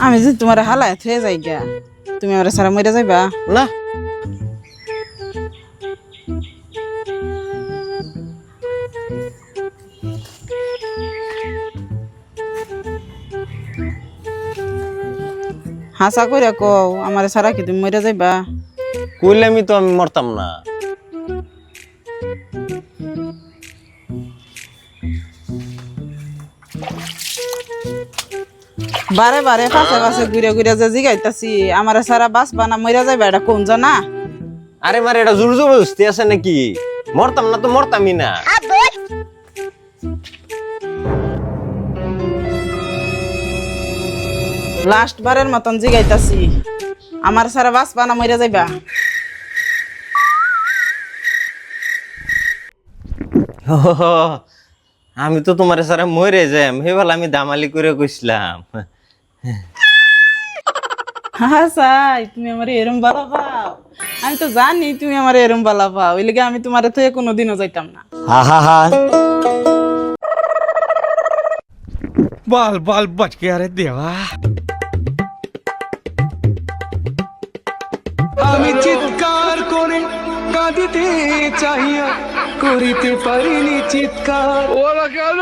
আমি যদি তোমার হালায় থয়ে যাই গা তুমি আমার সারা মরে যাইবা? না। হাসা করে কও আমার সারা কি তুমি মরে যাইবা? কইলে আমি তো আমি মরতাম না। বারে বারে পাশে পাশে ঘুরে ঘুরে যে জিগাইতাছি আমার সারা বাঁচবা বানা মরে যাইবা এটা কোন জানা? আরে মারে এটা জোর জবরদস্তি আছে নাকি? মরতাম না তো মরতামই না। লাস্ট বারের মতন জিগাইতাছি আমার সারা বাঁচবা না মরে যাইবা। আমি তো তোমার সারা মরে যাম হেবাল আমি দামালি করে কইছিলাম। হ্যাঁ সাই তুমি আমার এরম ভালো পাও আমি তো জানি তুমি আমার এরম ভালো পাও ওই লেগে আমি তোমার থেকে কোনোদিনও যাইতাম না बाल बाल बच गया रे देवा আমি চিৎকার করে কাঁদিতে চাহিয়া করিতে পারিনি চিৎকার ওরা কেন